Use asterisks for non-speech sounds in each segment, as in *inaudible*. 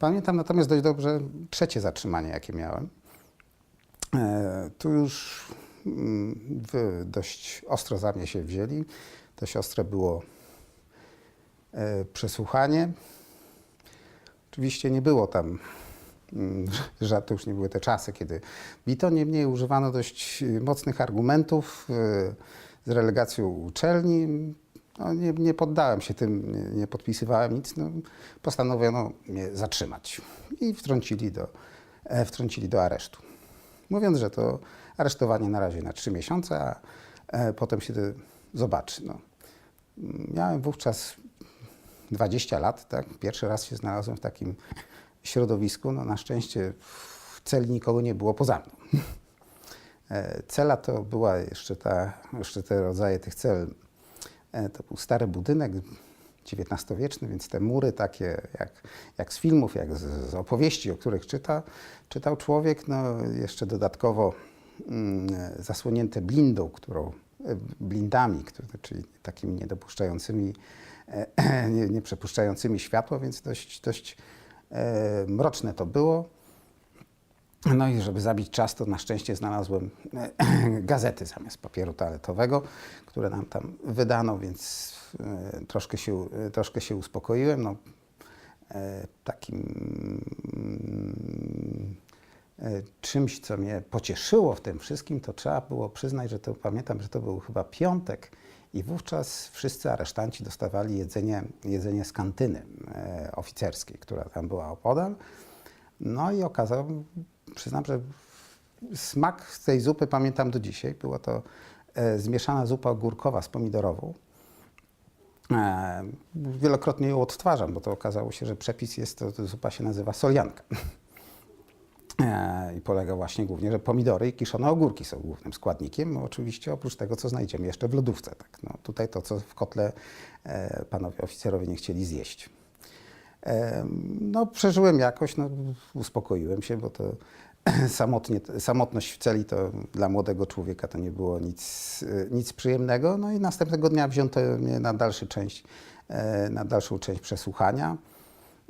Pamiętam natomiast dość dobrze trzecie zatrzymanie, jakie miałem. E, tu już mm, dość ostro za mnie się wzięli. Dość ostre było e, przesłuchanie. Oczywiście nie było tam, mm, *laughs* że to już nie były te czasy, kiedy bito, niemniej używano dość e, mocnych argumentów z relegacją uczelni. No, nie, nie poddałem się tym, nie, nie podpisywałem nic. No, postanowiono mnie zatrzymać i wtrącili do, e, wtrącili do aresztu. Mówiąc, że to aresztowanie na razie na trzy miesiące, a e, potem się to zobaczy. No. Miałem wówczas 20 lat, tak? Pierwszy raz się znalazłem w takim środowisku. No, na szczęście w celi nikogo nie było poza mną. E, Cela to była jeszcze, ta, jeszcze te rodzaje tych cel. E, To był stary budynek XIX-wieczny, więc te mury takie jak, jak z filmów, jak z, z opowieści, o których czyta, czytał człowiek, no jeszcze dodatkowo mm, zasłonięte blindą, którą, e, blindami, które, czyli takimi niedopuszczającymi, e, *clears throat* nie, przepuszczającymi więc dość, dość e, mroczne to było. No i żeby zabić czas, to na szczęście znalazłem e, *clears throat* gazety zamiast papieru toaletowego, które nam tam wydano, więc e, troszkę się, e, troszkę się uspokoiłem. No, takim mm, czymś, co mnie pocieszyło w tym wszystkim, to trzeba było przyznać, że to pamiętam, że to był chyba piątek i wówczas wszyscy aresztanci dostawali jedzenie, jedzenie z kantyny oficerskiej, która tam była opodal. No i okazało, przyznam, że smak tej zupy pamiętam do dzisiaj. Była to e, zmieszana zupa ogórkowa z pomidorową. E, wielokrotnie ją odtwarzam, bo to okazało się, że przepis jest, to, to zupa się nazywa solianka. E, I polega właśnie głównie, że pomidory i kiszone ogórki są głównym składnikiem. Oczywiście oprócz tego, co znajdziemy jeszcze w lodówce. Tak? No, tutaj to, co w kotle e, panowie oficerowie nie chcieli zjeść. E, No, przeżyłem jakoś, no, uspokoiłem się, bo to *clears throat* samotnie, samotność w celi to dla młodego człowieka to nie było nic, e, nic przyjemnego. No i następnego dnia wzięto mnie na, dalszy część, e, na dalszą część przesłuchania.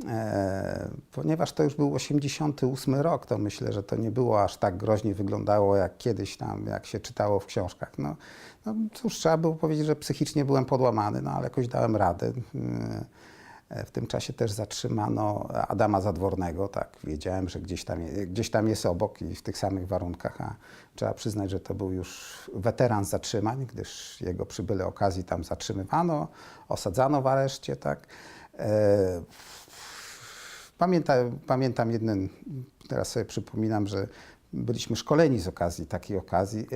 E, Ponieważ to już był 88 rok, to myślę, że to nie było aż tak groźnie wyglądało jak kiedyś tam, jak się czytało w książkach. No, no cóż, trzeba było powiedzieć, że psychicznie byłem podłamany, no ale jakoś dałem radę. E, W tym czasie też zatrzymano Adama Zadwornego, tak, wiedziałem, że gdzieś tam, gdzieś tam jest obok i w tych samych warunkach, a trzeba przyznać, że to był już weteran zatrzymań, gdyż jego przy byle okazji tam zatrzymywano, osadzano w areszcie, tak. E, Pamiętam, pamiętam jeden, teraz sobie przypominam, że byliśmy szkoleni z okazji, takiej okazji,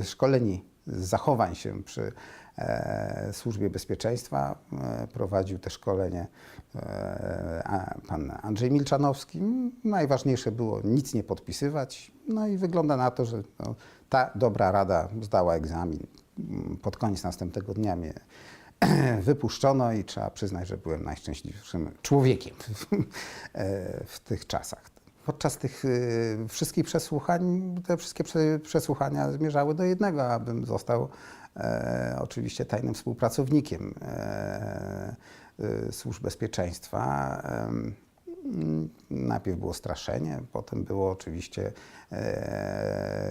e, szkoleni zachowań się przy e, Służbie Bezpieczeństwa. E, prowadził te szkolenie e, pan Andrzej Milczanowski. Najważniejsze było nic nie podpisywać. No i wygląda na to, że no, ta dobra rada zdała egzamin. Pod koniec następnego dnia mnie *clears throat* wypuszczono i trzeba przyznać, że byłem najszczęśliwszym człowiekiem w *laughs* tych czasach. Podczas tych e, wszystkich przesłuchań, te wszystkie prze- przesłuchania zmierzały do jednego, abym został e, oczywiście tajnym współpracownikiem e, e, służb bezpieczeństwa. Mm, Najpierw było straszenie, potem było oczywiście e,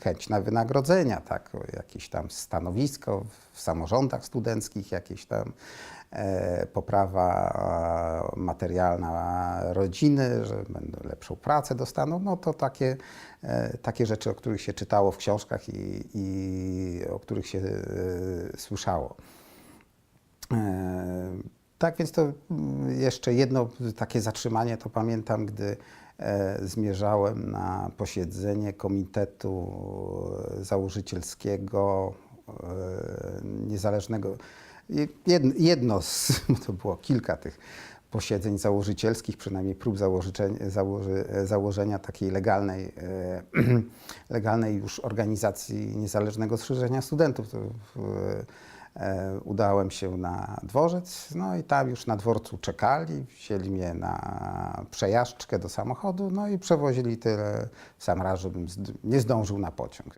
chęć na wynagrodzenia, tak, jakieś tam stanowisko w samorządach studenckich, jakieś tam e, poprawa e, materialna rodziny, że będą lepszą pracę dostaną. No to takie, e, takie rzeczy, o których się czytało w książkach i, i o których się e, słyszało. E, Tak więc to mm, jeszcze jedno takie zatrzymanie to pamiętam, gdy zmierzałem na posiedzenie Komitetu Założycielskiego e, Niezależnego. Jed- Jedno z, *laughs* to było kilka tych posiedzeń założycielskich, przynajmniej prób założenia takiej legalnej, e, *clears throat* legalnej już organizacji Niezależnego Strzyżenia Studentów. To e, udałem się na dworzec, no i tam już na dworcu czekali, wzięli mnie na przejażdżkę do samochodu, no i przewozili tyle sam raz, żebym nie zdążył na pociąg.